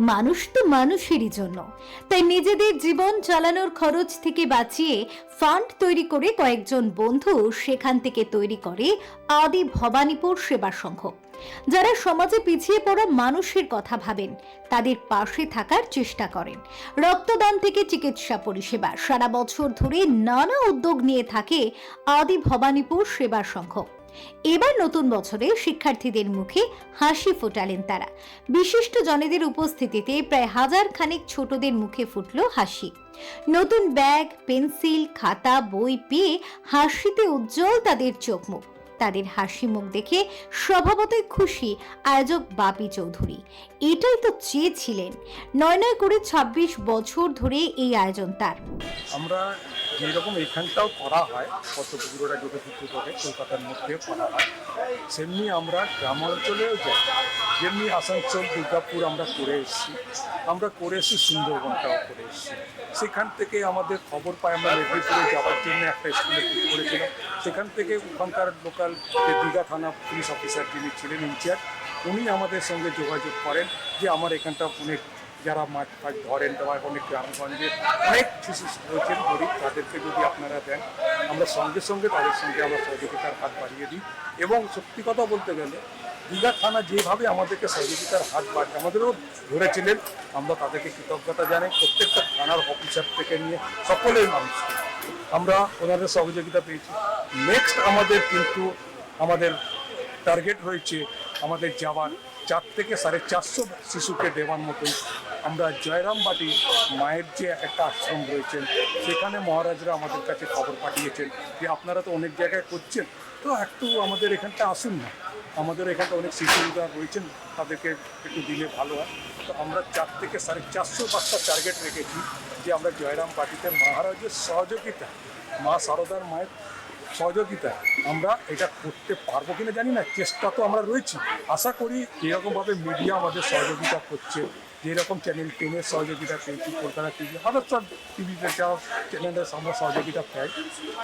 মানুষ তো মানুষেরই জন্য। তাই নিজেদের জীবন চালানোর খরচ থেকে বাঁচিয়ে ফান্ড তৈরি করে কয়েকজন বন্ধু সেখান থেকে তৈরি করে আদি ভবানীপুর সেবা সংঘ। যারা সমাজে পিছিয়ে পড়া মানুষের কথা ভাবেন, তাদের পাশে থাকার চেষ্টা করেন। রক্তদান থেকে চিকিৎসা পরিষেবা, সারা বছর ধরে নানা উদ্যোগ নিয়ে থাকে আদি ভবানীপুর সেবা সংঘ। এবার নতুন বছরে শিক্ষার্থীদের মুখে হাসি ফোটালেন তারা। বিশিষ্ট জনেদের উপস্থিতিতে প্রায় হাজার খানেক ছোটদের মুখে ফুটল হাসি। নতুন ব্যাগ, পেন্সিল, খাতা, বই পেয়ে হাসিতে উজ্জ্বল তাদের চোখ মুখ। তাদের হাসি মুখ দেখে স্বভাবতই খুশি আয়োজক বাপি চৌধুরী। এটাই তো চেয়েছিলেন। নয় নয় করে ২৬ বছর ধরে এই আয়োজন তার। আমরা যেরকম এখানটাও করা হয়, পদ্মপুকুরটা যোগসূত্র করে কলকাতার মধ্যে করা হয়, সেমনি আমরা গ্রাম অঞ্চলেও যাই। যেমনি আসানসোল, দুর্গাপুর আমরা করে এসেছি, আমরা করে এসেছি, সুন্দরবনটাও করে এসেছি। সেখান থেকে আমাদের খবর পাই, আমরা মেদিনীপুরে যাওয়ার জন্য একটা স্কুলে ঠিক করেছিলাম। সেখান থেকে ওখানকার লোকাল যে দীঘা থানা পুলিশ অফিসার যিনি ছিলেন ইনচার্জ উনি আমাদের সঙ্গে যোগাযোগ করেন যে আমার এখানটা অনেক যারা মাছ ফাছ ধরেন বা অনেক গ্রামগঞ্জে অনেক শিশু রয়েছেন গরিব, তাদেরকে যদি আপনারা দেন, আমরা সঙ্গে সঙ্গে তাদের সঙ্গে আমরা সহযোগিতার হাত বাড়িয়ে দিই। এবং সত্যি কথা বলতে গেলে, দীঘা থানা যেভাবে আমাদেরকে সহযোগিতার হাত বাড়িয়ে, আমাদেরও ধরেছিলেন, আমরা তাদেরকে কৃতজ্ঞতা জানাই। প্রত্যেকটা থানার অফিসার থেকে নিয়ে সকলেই মানুষকে আমরা ওনাদের সহযোগিতা পেয়েছি। নেক্সট আমাদের কিন্তু আমাদের টার্গেট রয়েছে আমাদের যাওয়ার চার থেকে সাড়ে চারশো শিশুকে দেওয়ার মতোই আমরা জয়রামবাটি মায়ের যে একটা আশ্রম রয়েছেন, সেখানে মহারাজরা আমাদের কাছে খবর পাঠিয়েছেন যে আপনারা তো অনেক জায়গায় করছেন। তো একটু আমাদের এখানটা আসুন না। আমাদের এখানটা অনেক শিশুরা রয়েছেন, তাদেরকে একটু দিলে ভালো হয়। তো আমরা চার থেকে সাড়ে চারশো বাচ্চা টার্গেট রেখেছি যে আমরা জয়রাম পার্টিতে মহারাজের সহযোগিতা, মা সারদার মায়ের সহযোগিতা আমরা এটা করতে পারব কিনা জানি না, চেষ্টা তো আমরা রয়েছি। আশা করি এরকমভাবে মিডিয়া আমাদের সহযোগিতা করছে। যেরকম চ্যানেল টেনের সহযোগিতা পেয়েছি, কলকাতা টিভি আদার সব টিভিতে যাও চ্যানেলের আমরা সহযোগিতা পাই,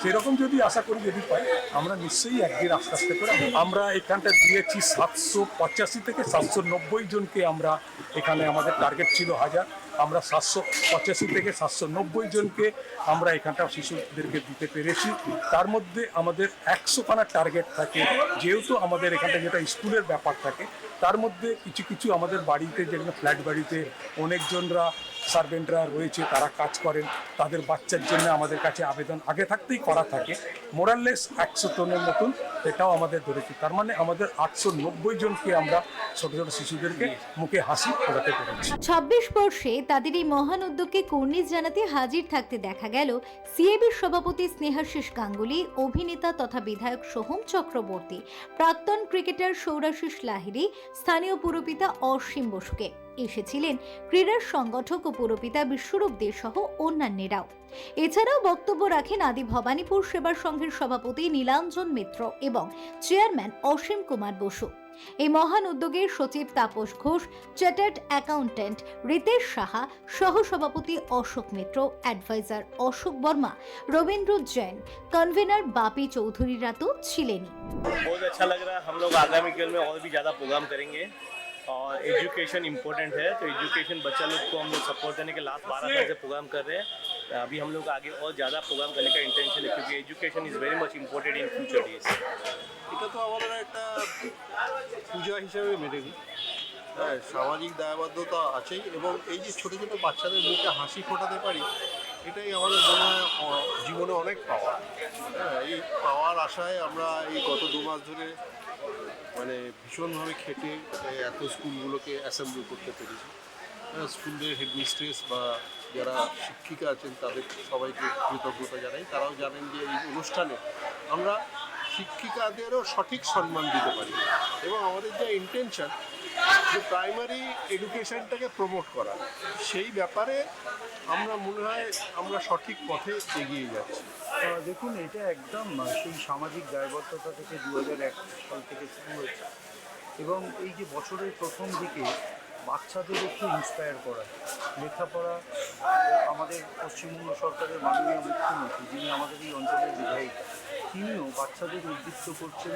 সেরকম যদি আশা করি যদি পাই, আমরা নিশ্চয়ই একদিন আস্তে আস্তে করে আমরা এখানটা দিয়েছি সাতশো পঁচাশি থেকে সাতশো নব্বই জনকে আমরা এখানে আমাদের টার্গেট ছিল হাজার। আমরা সাতশো পঁচাশি থেকে সাতশো নব্বই জনকে আমরা এখানটা শিশুদেরকে দিতে পেরেছি। তার মধ্যে আমাদের একশোখানা টার্গেট থাকে। যেহেতু আমাদের এখানটা যেটা স্কুলের ব্যাপার থাকে, তার মধ্যে কিছু কিছু আমাদের বাড়িতে যেগুলো ফ্ল্যাট বাড়িতে অনেকজনরা সার্ভেন্টরা রয়েছে, তারা কাজ করেন, তাদের বাচ্চার জন্য আমাদের কাছে আবেদন আগে থাকতেই করা থাকে। মোরাললেস একশো টনের মতন এটাও আমাদের ধরেছি। তার মানে আমাদের আটশো নব্বই জনকে আমরা ছোটো ছোটো শিশুদেরকে মুখে হাসি ফোটাতে পেরেছি। ছাব্বিশ বর্ষে তাদের এই মহান উদ্যোগকে কর্নিশ জানাতে হাজির থাকতে দেখা গেল সিএবির সভাপতি স্নেহাশিস গাঙ্গুলি, অভিনেতা তথা বিধায়ক সোহম চক্রবর্তী, প্রাক্তন ক্রিকেটার সৌরাশিস লাহিড়ী, স্থানীয় পুরপিতা অসীম বসুকে। এসেছিলেন ক্রীড়ার সংগঠক ও পুরপিতা বিশ্বরূপ দে সহ অন্যান্যরাও এছাড়াও বক্তব্য রাখেন আদি ভবানীপুর সেবা সংঘের সভাপতি নীলাঞ্জন মিত্র এবং চেয়ারম্যান অসীম কুমার বসু এই মহান উদ্যোগের সচিব তাপস ঘোষ চার্টার্ড অ্যাকাউন্ট্যান্ট রিতেশ সাহা সহসভাপতি অশোক মিত্র অ্যাডভাইজার অশোক বর্মা রবীন্দ্র জৈন কনভেনার বাপি চৌধুরীরা তো ছিলেনই बहुत अच्छा लग रहा है हम लोग आगामी कल में और भी ज़्यादा प्रोग्राम करेंगे और एजुकेशन इम्पोर्टेंट है तो एजुकेशन बच्चा लोग को हम लोग सपोर्ट देने के लास्ट बारह साल से प्रोग्राम कर रहे हैं अभी हम लोग आगे और ज़्यादा प्रोग्राम करने का इंटेंशन है क्योंकि education is very much important in future days এটা তো আমাদের একটা পূজা হিসেবে মেনে নিই হ্যাঁ সামাজিক দায়বদ্ধতা আছেই এবং এই যে ছোটো ছোটো বাচ্চাদের মুখে হাসি ফোটাতে পারি এটাই আমাদের মনে হয় অ- জীবনে অনেক পাওয়া হ্যাঁ এই পাওয়ার আশায় আমরা এই গত দু মাস ধরে মানে ভীষণভাবে খেটে এত স্কুলগুলোকে অ্যাসেম্বল করতে পেরেছি। স্কুলের হেডমিস্ট্রেস বা যারা শিক্ষিকা আছেন, তাদের সবাইকে কৃতজ্ঞতা জানাই। তারাও জানেন যে এই অনুষ্ঠানে আমরা শিক্ষিকাদেরও সঠিক সম্মান দিতে পারি। এবং আমাদের যে ইন্টেনশন যে প্রাইমারি এডুকেশনটাকে প্রমোট করা, সেই ব্যাপারে আমরা মনে হয় আমরা সঠিক পথে এগিয়ে যাচ্ছি। দেখুন, এটা একদম সেই সামাজিক দায়বদ্ধতা থেকে দু হাজার এক সাল থেকে শুরু হয়েছে। এবং এই যে বছরের প্রথম দিকে বাচ্চাদের একটু ইন্সপায়ার করা, লেখাপড়া, আমাদের পশ্চিমবঙ্গ সরকারের মাননীয় মুখ্যমন্ত্রী, যিনি আমাদের এই অঞ্চলের বিধায়িকা, তিনিও বাচ্চাদের উদ্দীপ্ত করছেন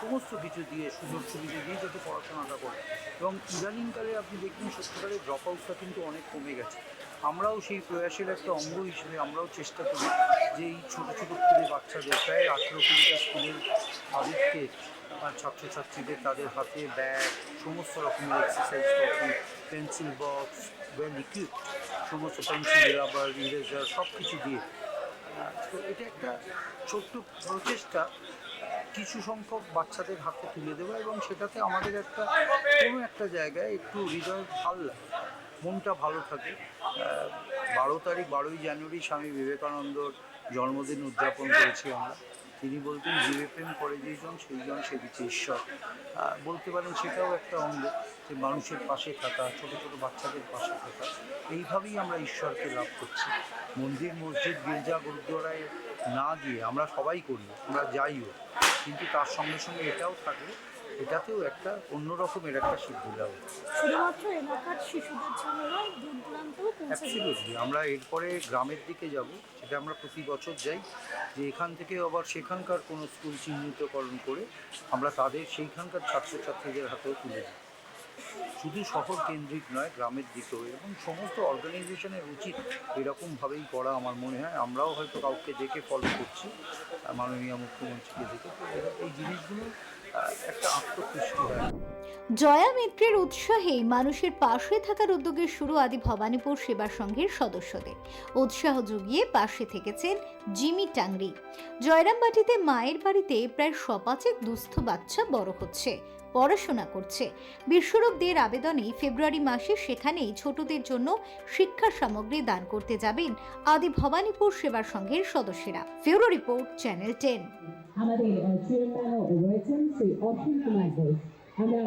সমস্ত কিছু দিয়ে সুযোগ সুবিধা দিয়ে যাতে পড়াশোনাটা করে। এবং ইদানিংকালে আপনি দেখবেন সত্যিকারের ড্রপ আউটটা কিন্তু অনেক কমে গেছে। আমরাও সেই প্রয়াসের একটা অঙ্গ হিসেবে আমরাও চেষ্টা করি যে এই ছোটো ছোটো স্কুলের বাচ্চাদের, প্রায় আঠেরো কুড়িটা স্কুলের তাদেরকে ছাত্রছাত্রীদের তাদের হাতে ব্যাগ সমস্ত রকমের exercise copy pencil box well equipped সমস্ত পেন্সিল রাবার ইরেজার সব কিছু দিয়ে তো এটা একটা ছোট্ট প্রচেষ্টা কিছু সংখ্যক বাচ্চাদের হাতে তুলে দেবো এবং সেটাতে আমাদের একটা কোনো একটা জায়গায় একটু হৃদয় ভালো লাগে, মনটা ভালো থাকে। বারো তারিখ, বারোই জানুয়ারি স্বামী বিবেকানন্দর জন্মদিন উদযাপন করেছি আমরা। তিনি বলতেন জীবে প্রেম করে যেজন সেইজন সে দিচ্ছে ঈশ্বর। বলতে পারেন সেটাও একটা অঙ্গ যে মানুষের পাশে থাকা, ছোট ছোট বাচ্চাদের পাশে থাকা, এইভাবেই আমরা ঈশ্বরকে লাভ করছি। মন্দির, মসজিদ, গির্জা, গুরুদ্বারায় না গিয়ে আমরা সবাই করি, আমরা যাইও। কিন্তু তার সঙ্গে সঙ্গে এটাও থাকে, এটাতেও একটা অন্যরকমের একটা সিদ্ধি লাভ শুধুমাত্র এলাকার শিশুদের জন্য অ্যাবসলিউটলি আমরা এরপরে গ্রামের দিকে যাব, সেটা আমরা প্রতি বছর যাই। যে এখান থেকে আবার সেখানকার কোনো স্কুল চিহ্নিতকরণ করে আমরা তাদের সেইখানকার ছাত্রছাত্রীদের হাতেও তুলে দিই। শুধু শহর কেন্দ্রিক নয়, গ্রামের দিকেও। এবং সমস্ত অর্গানাইজেশনের উচিত এরকমভাবেই করা আমার মনে হয়। আমরাও হয়তো কাউকে দেখে ফলো করছি, মাননীয় মুখ্যমন্ত্রীকে দেখে এই জিনিসগুলো একটা আত্মতুষ্টি হয়। জয়া মিত্রের উৎসাহে মানুষের পাশে থাকার উদ্যোগে শুরু আদি ভবানীপুর সেবা সংঘের সদস্যদের। উৎসাহ জুগিয়ে পাশে থেকেছেন জিমি টাংরি। জয়রামবাটিতে মায়ের বাড়িতে প্রায় সপাচেক দুস্থ বাচ্চা বড় হচ্ছে, পড়াশোনা করছে। বিশ্বরূপ দের আবেদনে ফেব্রুয়ারি মাসে সেখানেই ছোটদের জন্য শিক্ষা সামগ্রী দান করতে যাবেন আদি ভবানীপুর সেবা সংঘের সদস্যরা। February report, channel ten. আমাদের চেয়ারম্যানও রয়েছেন শ্রী অসীম কুমার ঘোষ। আমরা